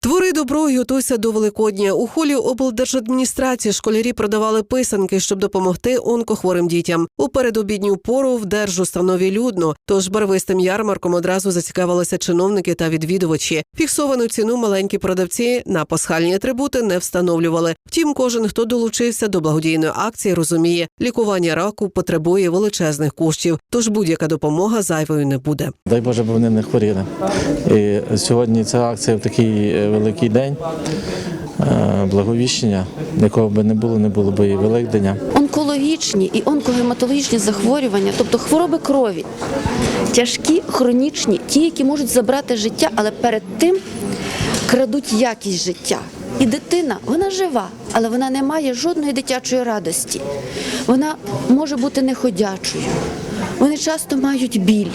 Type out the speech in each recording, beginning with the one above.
Твори добро і готуйся до Великодня. У холі облдержадміністрації школярі продавали писанки, щоб допомогти онкохворим дітям. У передобідню пору в держустанові людно. Тож барвистим ярмарком одразу зацікавилися чиновники та відвідувачі. Фіксовану ціну маленькі продавці на пасхальні атрибути не встановлювали. Втім, кожен, хто долучився до благодійної акції, розуміє, лікування раку потребує величезних коштів. Тож будь-яка допомога зайвою не буде. Дай Боже, бо вони не хворіли. І сьогодні ця акція в такий е, великий день е, благовіщення, якого би не було, не було би і Великдення. онкологічні і онкогематологічні захворювання, тобто хвороби крові, тяжкі, хронічні, ті, які можуть забрати життя, але перед тим крадуть якість життя. І дитина, вона жива, але вона не має жодної дитячої радості. Вона може бути неходячою. Вони часто мають біль.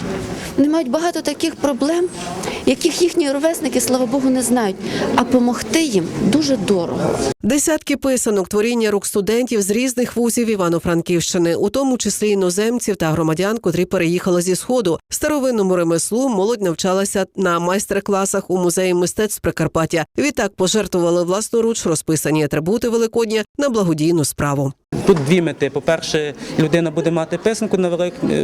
Вони мають багато таких проблем, яких їхні ровесники, слава Богу, не знають. А допомогти їм дуже дорого. Десятки писанок творіння рук студентів з різних вузів Івано-Франківщини, у тому числі іноземців та громадян, котрі переїхали зі сходу. Старовинному ремеслу молодь навчалася на майстер-класах у музеї мистецтв Прикарпаття. Відтак пожертвували власноруч розписані атрибути Великодня на благодійну справу. Тут дві мети. По-перше, людина буде мати писанку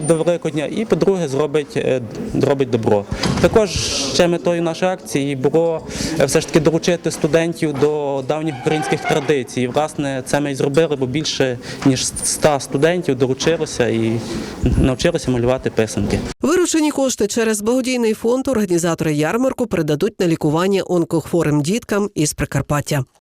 до Великодня, і по-друге, зробить, е, зробить добро. Також ще метою нашої акції було е, все ж таки долучити студентів до давніх українських традицій. Власне, це ми і зробили, бо більше ніж 100 студентів долучилося і навчилися малювати писанки. Виручені кошти через благодійний фонд організатори ярмарку передадуть на лікування онкохворим діткам із Прикарпаття.